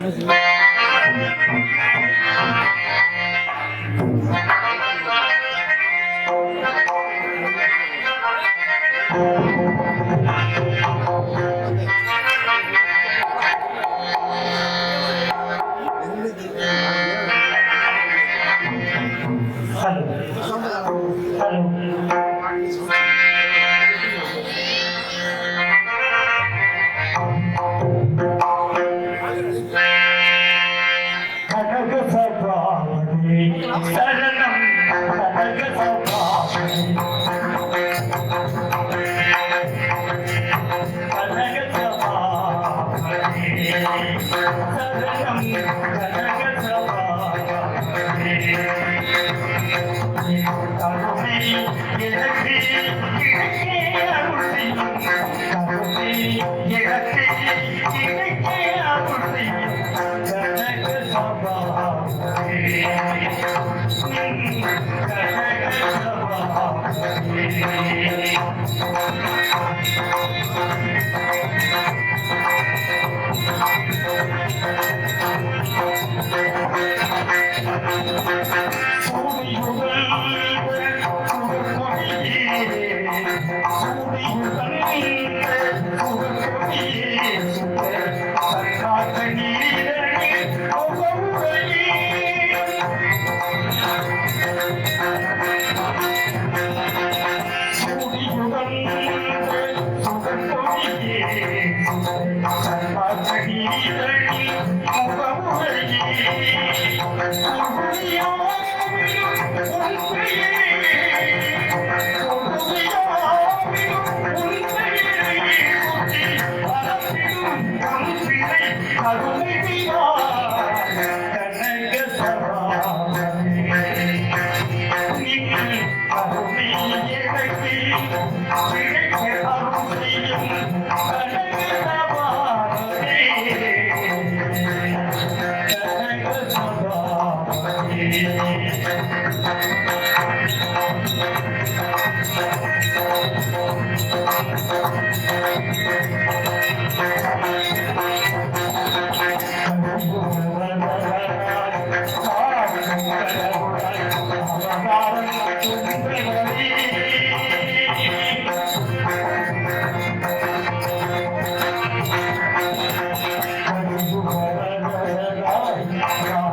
Kanaka Thank you. Come on.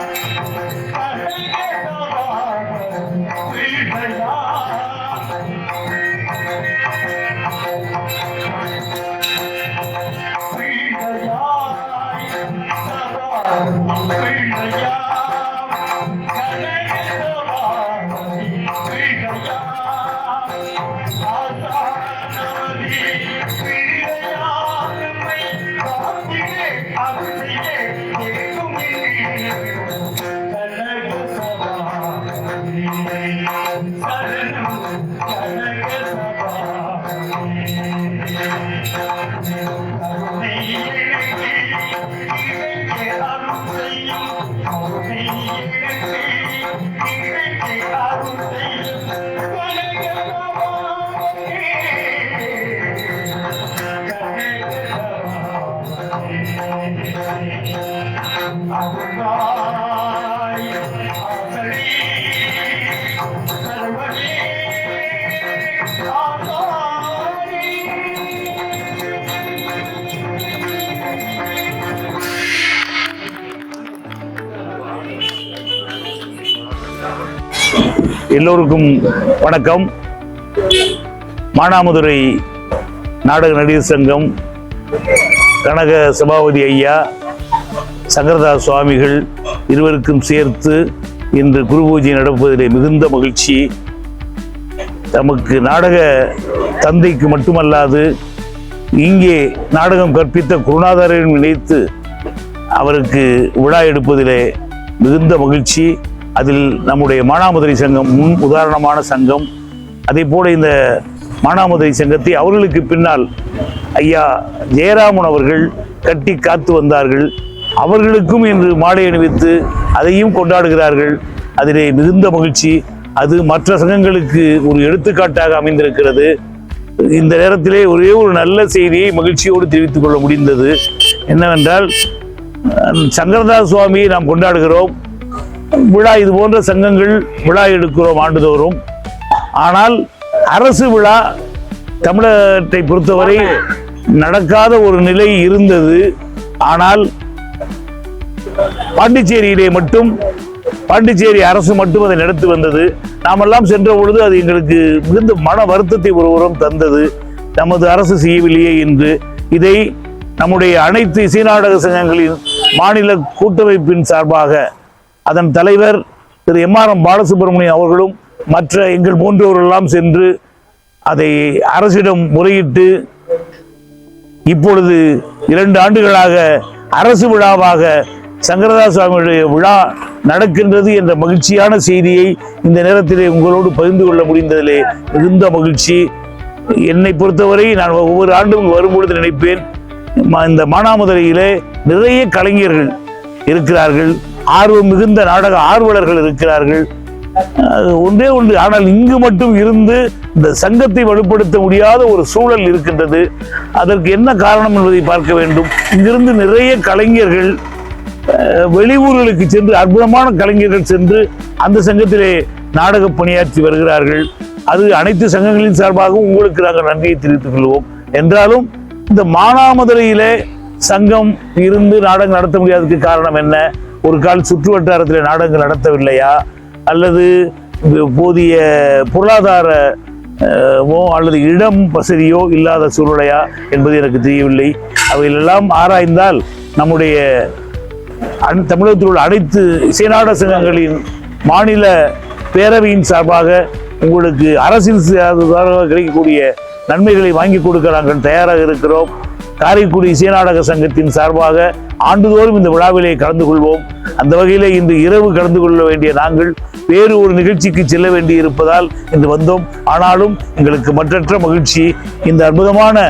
Música எல்லோருக்கும் வணக்கம். மானாமதுரை நாடக நடிகர் சங்கம் கனக சபாபதி ஐயா சங்கரதாஸ் சுவாமிகள் இருவருக்கும் சேர்த்து இன்று குரு பூஜை நடப்பதிலே மிகுந்த மகிழ்ச்சி. நமக்கு நாடக தந்தைக்கு மட்டுமல்லாது இங்கே நாடகம் கற்பித்த குருநாதரையும் நினைத்து அவருக்கு விழா எடுப்பதிலே மிகுந்த மகிழ்ச்சி. அதில் நம்முடைய மானாமதுரை சங்கம் முன் உதாரணமான சங்கம் அதே போல இந்த மானாமதுரை சங்கத்தை அவர்களுக்கு பின்னால் ஐயா ஜெயராமன் அவர்கள் கட்டி காத்து வந்தார்கள். அவர்களுக்கும் இன்று மாலை அணிவித்து அதையும் கொண்டாடுகிறார்கள். அதிலே மிகுந்த மகிழ்ச்சி. அது மற்ற சங்கங்களுக்கு ஒரு எடுத்துக்காட்டாக அமைந்திருக்கிறது. இந்த நேரத்திலே ஒரே ஒரு நல்ல செய்தியை மகிழ்ச்சியோடு தெரிவித்துக் கொள்ள முடிந்தது. என்னவென்றால் சங்கரதாஸ் சுவாமியை நாம் கொண்டாடுகிறோம். விழா இது போன்ற சங்கங்கள் விழா எடுக்கிறோம் ஆண்டுதோறும். ஆனால் அரசு விழா தமிழகத்தை பொறுத்தவரை நடக்காத ஒரு நிலை இருந்தது. ஆனால் பாண்டிச்சேரியிலே மட்டும் பாண்டிச்சேரி அரசு மட்டும் அதை நடத்தி வந்தது. நாமெல்லாம் சென்ற பொழுது அது எங்களுக்கு மிகுந்த மன வருத்தத்தை ஒருவரும் தந்தது. நமது அரசு செய்யவில்லையே என்று. இதை நம்முடைய அனைத்து இசை நாடக சங்கங்களின் மாநில கூட்டமைப்பின் சார்பாக அதன் தலைவர் திரு எம் ஆர் எம் பாலசுப்ரமணியம் அவர்களும் மற்ற எங்கள் போன்றவர்களெல்லாம் சென்று அதை அரசிடம் முறையிட்டு இப்பொழுது இரண்டு ஆண்டுகளாக அரசு விழாவாக சங்கரதாஸ் சுவாமியுடைய விழா நடக்கின்றது என்ற மகிழ்ச்சியான செய்தியை இந்த நேரத்திலே உங்களோடு பகிர்ந்து கொள்ள முடிந்ததிலே மிகுந்த மகிழ்ச்சி. என்னை பொறுத்தவரை நான் ஒவ்வொரு ஆண்டும் வரும்பொழுது நினைப்பேன் இந்த மானாமதுரையிலே நிறைய கலைஞர்கள் இருக்கிறார்கள். ஆர்வம் மிகுந்த நாடக ஆர்வலர்கள் இருக்கிறார்கள். ஒன்றே ஒன்று. ஆனால் இங்கு மட்டும் இருந்து இந்த சங்கத்தை வலுப்படுத்த முடியாத ஒரு சூழல் இருக்கின்றது. அதற்கு என்ன காரணம் என்பதை பார்க்க வேண்டும். இங்கிருந்து நிறைய கலைஞர்கள் வெளியூர்களுக்கு சென்று அற்புதமான கலைஞர்கள் சென்று அந்த சங்கத்திலே நாடக பணியாற்றி வருகிறார்கள். அது அனைத்து சங்கங்களின் சார்பாகவும் உங்களுக்கு நாங்கள் நன்றியை தெரிவித்துக் கொள்வோம். என்றாலும் இந்த மானாமதுரையிலே சங்கம் இருந்து நாடகம் நடத்த முடியாததுக்கு காரணம் என்ன? ஒரு கால் சுற்று வட்டாரத்தில் நாடகங்கள் நடத்தவில்லையா? அல்லது போதிய பொருளாதார அல்லது இடம் வசதியோ இல்லாத சூழ்நிலையா என்பது எனக்கு தெரியவில்லை. அவைகளெல்லாம் ஆராய்ந்தால் நம்முடைய அன்- தமிழகத்தில் உள்ள அனைத்து இசைநாட சங்கங்களின் மாநில பேரவையின் சார்பாக உங்களுக்கு அரசியல் சார்பாக கிடைக்கக்கூடிய நன்மைகளை வாங்கி கொடுக்க நாங்கள் தயாராக இருக்கிறோம். காரைக்குடி இசைநாடக சங்கத்தின் சார்பாக ஆண்டுதோறும் இந்த விழாவிலே கலந்து கொள்வோம். அந்த வகையிலே இன்று இரவு கலந்து கொள்ள வேண்டிய நாங்கள் வேறு ஒரு நிகழ்ச்சிக்கு செல்ல வேண்டி இருப்பதால் இன்று வந்தோம். ஆனாலும் எங்களுக்கு மற்றற்ற மகிழ்ச்சி இந்த அற்புதமான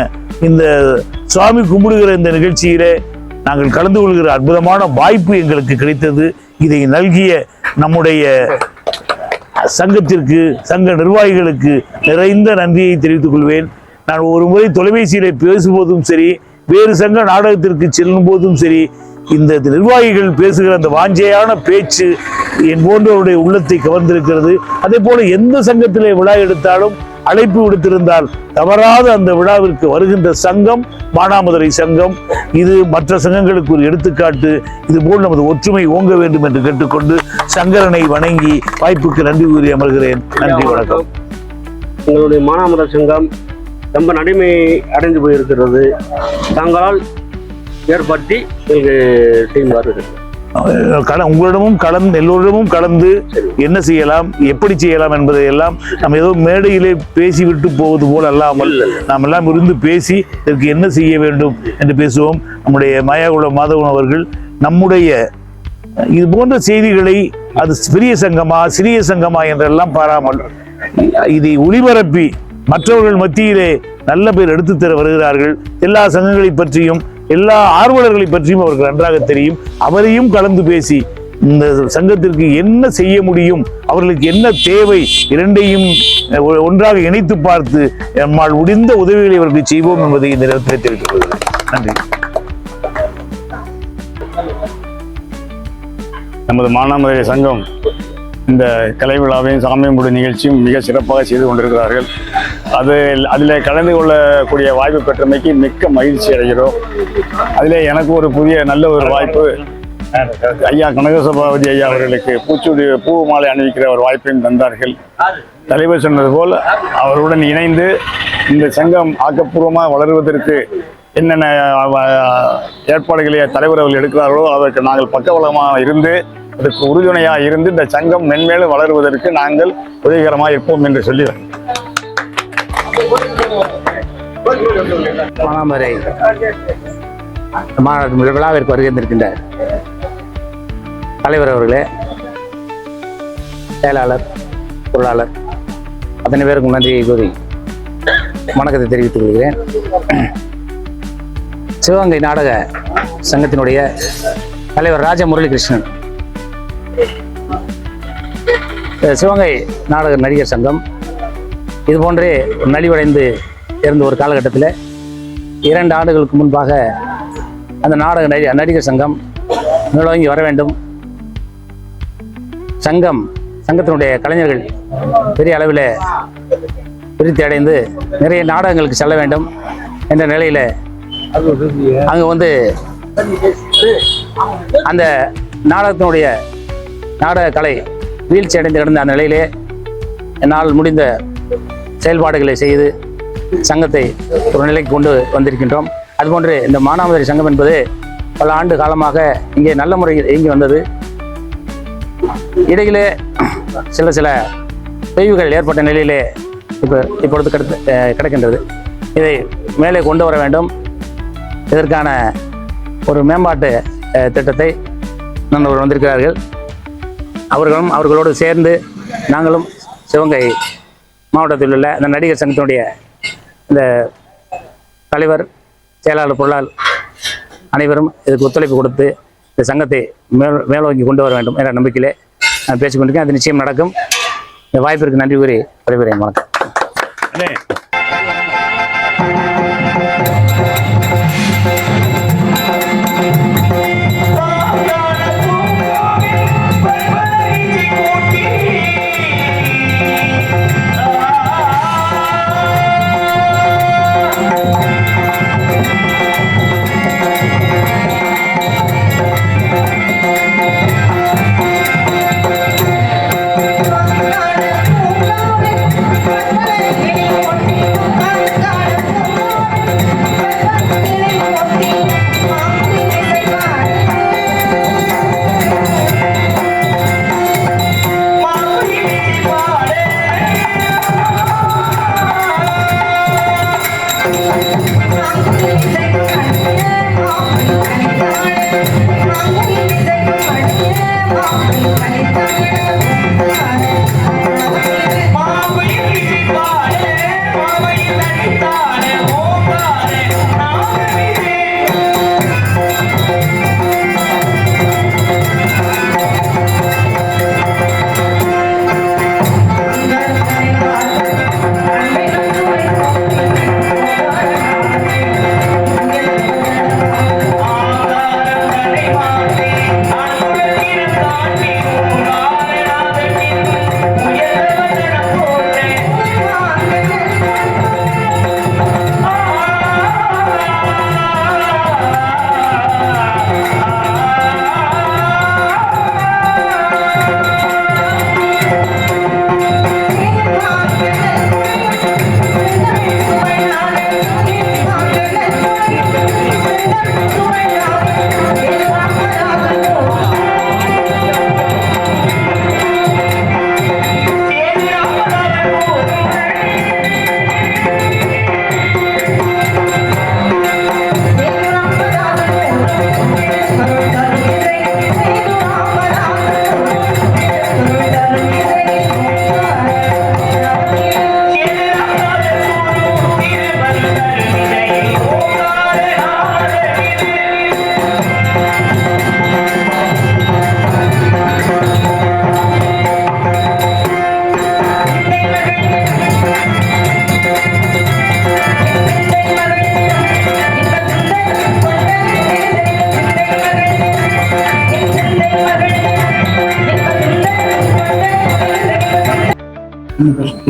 இந்த சுவாமி கும்பிடுகிற இந்த நிகழ்ச்சியிலே நாங்கள் கலந்து கொள்கிற அற்புதமான வாய்ப்பு எங்களுக்கு கிடைத்தது. இதை நல்கிய நம்முடைய சங்கத்திற்கு சங்க நிர்வாகிகளுக்கு நிறைந்த நன்றியை தெரிவித்துக் கொள்வேன். நான் ஒரு முறை தொலைபேசியிலே பேசும்போதும் சரி வேறு சங்க நாடகத்திற்கு செல்லும் போதும் சரி இந்த நிர்வாகிகள் பேசுகிற அந்த வாஞ்சையான பேச்சு என் போன்றவருடைய உள்ளத்தை கவர்ந்திருக்கிறது. அதே போல எந்த சங்கத்திலே விழா எடுத்தாலும் அழைப்பு விடுத்திருந்தால் தவறாத அந்த விழாவிற்கு வருகின்ற சங்கம் மானாமதுரை சங்கம் இது மற்ற சங்கங்களுக்கு ஒரு எடுத்துக்காட்டு. இது போல் நமது ஒற்றுமை ஓங்க வேண்டும் என்று கேட்டுக்கொண்டு சங்கரனை வணங்கி வாய்ப்புக்கு நன்றி கூறி அமர்கிறேன். நன்றி வணக்கம். எங்களுடைய மானாமதுரை சங்கம் ரொம்ப நடைமை அடைந்து போயிருக்கிறது. தாங்களால் ஏற்படுத்தி எங்களுக்கு அஹ் கல உங்களிடமும் கலந்து எல்லோரிடமும் கலந்து என்ன செய்யலாம் எப்படி செய்யலாம் என்பதை எல்லாம் நம்ம ஏதோ மேடையிலே பேசிவிட்டு போவது போல் அல்லாமல் நாம் எல்லாம் இருந்து பேசி இதற்கு என்ன செய்ய வேண்டும் என்று பேசுவோம். நம்முடைய மாயாகுல மாதவன் அவர்கள் நம்முடைய இது போன்ற செய்திகளை அது பெரிய சங்கமா சிறிய சங்கமா என்றெல்லாம் பாராமல் இதை ஒளிபரப்பி மற்றவர்கள் மத்தியிலே நல்ல பேர் எடுத்துத் தர வருகிறார்கள். எல்லா சங்கங்களை பற்றியும் எல்லா ஆர்வலர்களை பற்றியும் அவருக்கு நன்றாக தெரியும். அவரையும் கலந்து பேசி இந்த சங்கத்திற்கு என்ன செய்ய முடியும் அவர்களுக்கு என்ன தேவை இரண்டையும் ஒ- ஒன்றாக இணைத்து பார்த்து நம்மால் முடிந்த உதவிகளை அவர்களுக்கு செய்வோம் என்பதை இந்த நேரத்தில் தெரிவித்துக் கொள்கிறேன். நன்றி. நமது மானாமதுரை சங்கம் இந்த கலை விழாவையும் சாமி நிகழ்ச்சியும் மிக சிறப்பாக செய்து கொண்டிருக்கிறார்கள். அது அதில் கலந்து கொள்ளக்கூடிய வாய்ப்பு பெற்றமைக்கு மிக்க மகிழ்ச்சி அடைகிறோம். அதில் எனக்கு ஒரு புதிய நல்ல ஒரு வாய்ப்பு. ஐயா கனகசபாபதி ஐயா அவர்களுக்கு பூச்சூடி பூ மாலை அணிவிக்கிற ஒரு வாய்ப்பையும் தந்தார்கள். தலைவர் சொன்னது போல் அவருடன் இணைந்து இந்த சங்கம் ஆக்கப்பூர்வமாக வளருவதற்கு என்னென்ன ஏற்பாடுகளை தலைவர் அவர்கள் எடுக்கிறார்களோ அதற்கு நாங்கள் பக்கவலமாக இருந்து அதற்கு உறுதுணையாக இருந்து இந்த சங்கம் மென்மேலும் வளருவதற்கு நாங்கள் உதவிகரமாக இருப்போம் என்று சொல்லி மானாமரை மாநாட்டு விழாவிற்கு வருகின்றிருக்கின்ற தலைவர் அவர்களே செயலாளர் பொருளாளர் அத்தனை பேருக்கும் நன்றியை கூறி வணக்கத்தை தெரிவித்துக் கொள்கிறேன். சிவகங்கை நாடக சங்கத்தினுடைய தலைவர் ராஜ முரளிகிருஷ்ணன் சிவகங்கை நாடக நடிகர் சங்கம். இது போன்றே நலிவடைந்து இருந்த ஒரு காலகட்டத்தில் இரண்டு ஆண்டுகளுக்கு முன்பாக அந்த நாடக நடி நடிகர் சங்கம் மேலோங்கி வர வேண்டும். சங்கம் சங்கத்தினுடைய கலைஞர்கள் பெரிய அளவில் விருத்தி அடைந்து நிறைய நாடகங்களுக்கு செல்ல வேண்டும் என்ற நிலையில் அங்கே வந்து அந்த நாடகத்தினுடைய நாடக கலை வீழ்ச்சி அடைந்து கிடந்த அந்த நிலையிலே என்னால் முடிந்த செயல்பாடுகளை செய்து சங்கத்தை ஒரு நிலைக்கு கொண்டு வந்திருக்கின்றோம். அதுபோன்று இந்த மானாமதுரை சங்கம் என்பது பல ஆண்டு காலமாக இங்கே நல்ல முறையில் இயங்கி வந்தது. இடையிலே சில சில தொய்வுகள் ஏற்பட்ட நிலையிலே இப்போ இப்பொழுது கிடைத்து கிடைக்கின்றது. இதை மேலே கொண்டு வர வேண்டும். இதற்கான ஒரு மேம்பாட்டு திட்டத்தை நண்பர்கள் வந்திருக்கிறார்கள். அவர்களும் அவர்களோடு சேர்ந்து நாங்களும் சிவகங்கை மாவட்டத்தில் உள்ள அந்த நடிகர் சங்கத்தினுடைய இந்த தலைவர் செயலாளர் பொருளால் அனைவரும் இதுக்கு ஒத்துழைப்பு கொடுத்து இந்த சங்கத்தை மேல் மேலோங்கி கொண்டு வர வேண்டும் என்ற நம்பிக்கையிலே நான் பேசிக்கொண்டிருக்கேன். அது நிச்சயம் நடக்கும். இந்த வாய்ப்பிற்கு நன்றி கூறி விடைபெறுகிறேன். வணக்கம்.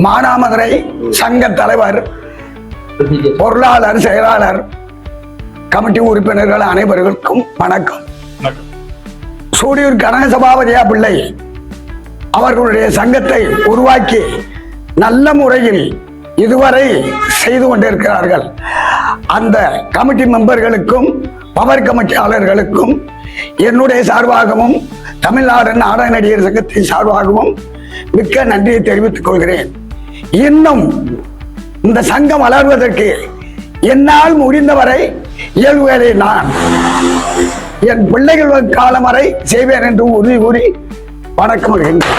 மானாமதுரை சங்க தலைவர் பொருளாளர் செயலாளர் கமிட்டி உறுப்பினர்கள் அனைவருக்கும் வணக்கம். சூடியூர் கனக சபாபதியா பிள்ளை அவர்களுடைய சங்கத்தை உருவாக்கி நல்ல முறையில் இதுவரை செய்து கொண்டிருக்கிறார்கள். அந்த கமிட்டி மெம்பர்களுக்கும் பவர் கமிட்டியாளர்களுக்கும் என்னுடைய சார்பாகவும் தமிழ்நாடு நாடக நடிகர் சங்கத்தின் சார்பாகவும் மிக்க நன்றியை தெரிவித்துக் கொள்கிறேன். இன்னும் இந்த சங்கம் வளர்வதற்கு என்னால் முடிந்தவரை இயல்புகளை நான் என் பிள்ளைகள் காலம் வரை செய்வேன் என்று உறுதி கூறி வணக்கம் வருகின்றேன்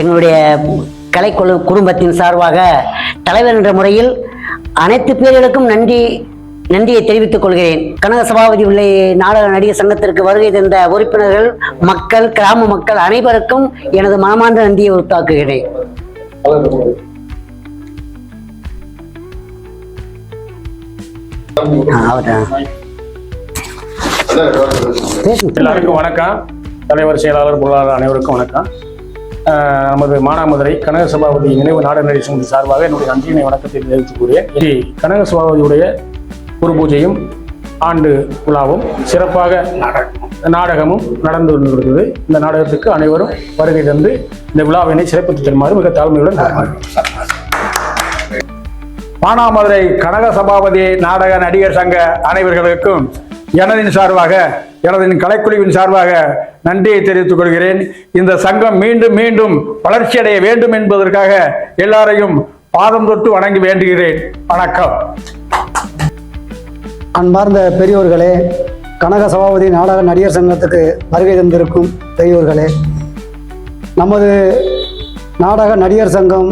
எங்களுடைய கலைக்குழு குடும்பத்தின் சார்பாக தலைவர் என்ற முறையில் அனைத்து பேர்களுக்கும் நன்றி நன்றியை தெரிவித்துக் கொள்கிறேன். கனக சபாபதி உள்ள நாடக நடிகர் சங்கத்திற்கு வருகை தந்த உறுப்பினர்கள் மக்கள் கிராம மக்கள் அனைவருக்கும் எனது மனமார்ந்த நன்றியை உருத்தாக்குகிறேன் எல்லாருக்கும் வணக்கம். தலைவர் செயலாளர் பொருளாளர் அனைவருக்கும் வணக்கம். நமது மானாமதுரை கனக சபாபதி நினைவு நாடக நடிகர் சங்கத்தின் சார்பாக என்னுடைய நன்றியினை வணக்கத்தை தெரிவித்துக் கூறிய கனக சபாபதியுடைய குரு பூஜையும் ஆண்டு விழாவும் சிறப்பாக நாடகமும் நடந்து கொண்டிருக்கிறது. இந்த நாடகத்துக்கு அனைவரும் வருகை தந்து இந்த விழாவினை சிறப்பித்து தருமாறு மிக தாழ்மையுடன் மானாமதுரை கனக சபாபதி நாடக நடிகர் சங்க அனைவர்களுக்கும் எனதின் சார்பாக எனதின் கலைக்குழுவின் சார்பாக நன்றியை தெரிவித்துக் கொள்கிறேன். இந்த சங்கம் மீண்டும் மீண்டும் வளர்ச்சியடைய வேண்டும் என்பதற்காக எல்லாரையும் பாதம் தொட்டு வணங்கி வேண்டுகிறேன். வணக்கம். அன்பார்ந்த பெரியோர்களே கனக சபாபதி நாடக நடிகர் சங்கத்துக்கு வருகை தந்திருக்கும் பெரியோர்களே நமது நாடக நடிகர் சங்கம்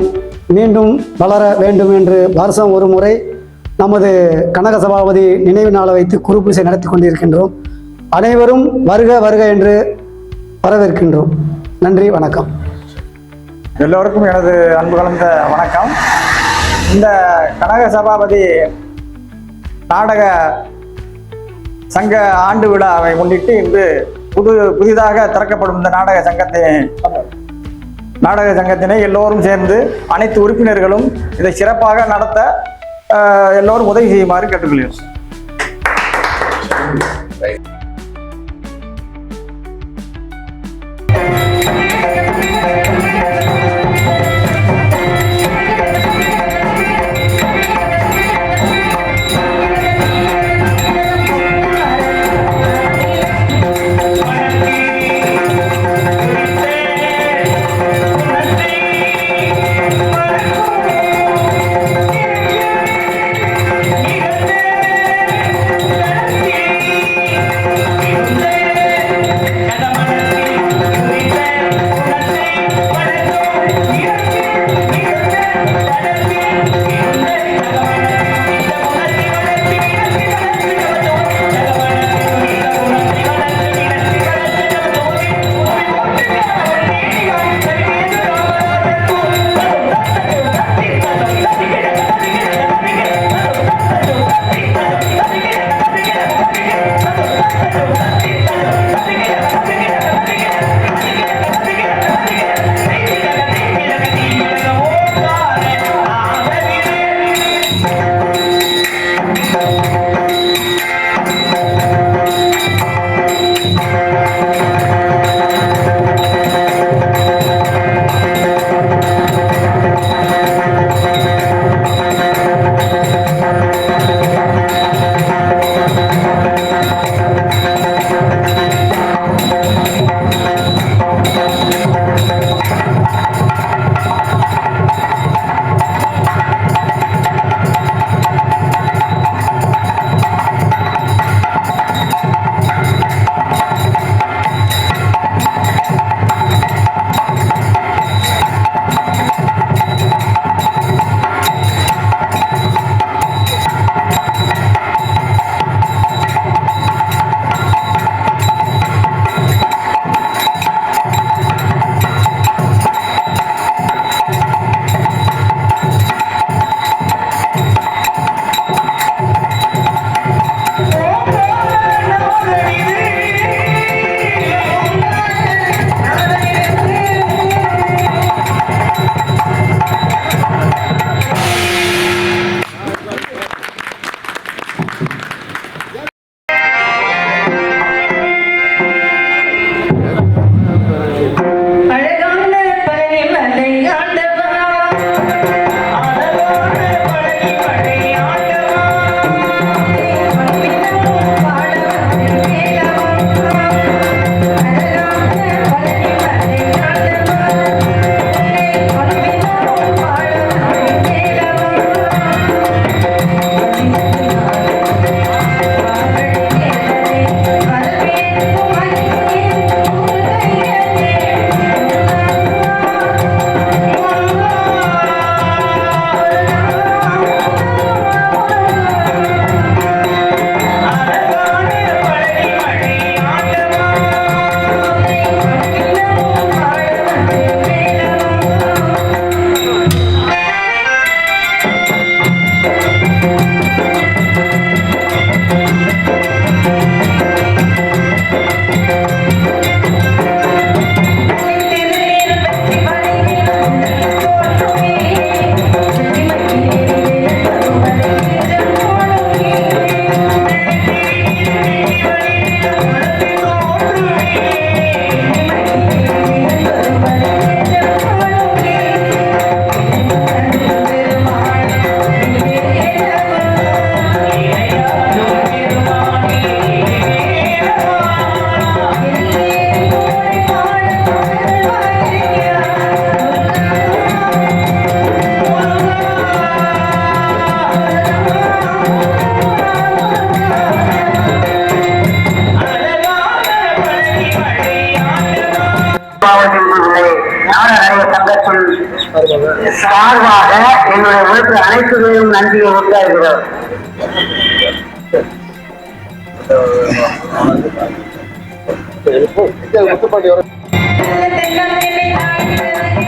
மீண்டும் வளர வேண்டும் என்று வருஷம் ஒரு முறை நமது கனக சபாபதி நினைவு நாளை வைத்து குறுப்பூசை நடத்தி கொண்டிருக்கின்றோம். அனைவரும் வருக வருக என்று வரவேற்கின்றோம். நன்றி வணக்கம். எல்லோருக்கும் எனது அன்பு கலந்த வணக்கம். இந்த கனக சபாபதி நாடக சங்க ஆண்டு விழாவை முன்னிட்டு இன்று புது புதிதாக திறக்கப்படும் இந்த நாடக சங்கத்தை நாடக சங்கத்தினை எல்லோரும் சேர்ந்து அனைத்து உறுப்பினர்களும் இதை சிறப்பாக நடத்த எல்லோரும் உதவி செய்யுமாறு கேட்டுக்கொள்கிறோம் சார்பாக என்னுடைய உழைப்பு அனைத்துகளிலும் நன்றியை உண்டாகிறோம் தென்னம்பிள்ளை